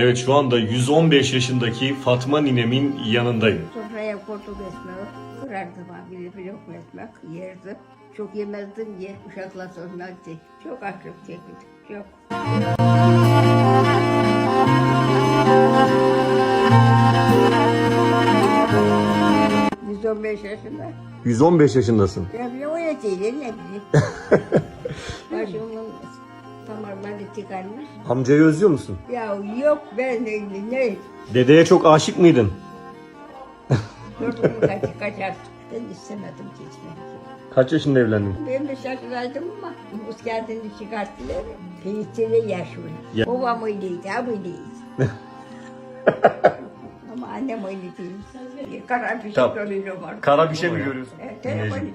Evet şu anda 115 yaşındaki Fatma ninemin yanındayım. Sofraya koltuk ekmeği kurardım abi. Bir lokma ekmek yerdim. Çok yemezdim ye. Uşakla sormazdı. Çok açlık çekti. Çok. Biz 15 yaşında. 115 yaşındasın. Ya bile o yeteydi ne bileyim. Başımın damarları tıkanmış. Amcayı özlüyor musun? Ya yok ben de ne? Dedeye çok aşık mıydın? Gün kaç, kaçar. Ben istemedim geçmek. Kaç yaşında evlendin? Ben de şaşıraydım ama buz kağıdını çıkarttılar. Peynirli yaşıyor. Ya- Babam öyleydi, abi öyleydi. ama annem öyle değil. Kara bir şey Tamam. görüyorum orada. Kara bir şey mi görüyorsun? Evet, Dinleyicim.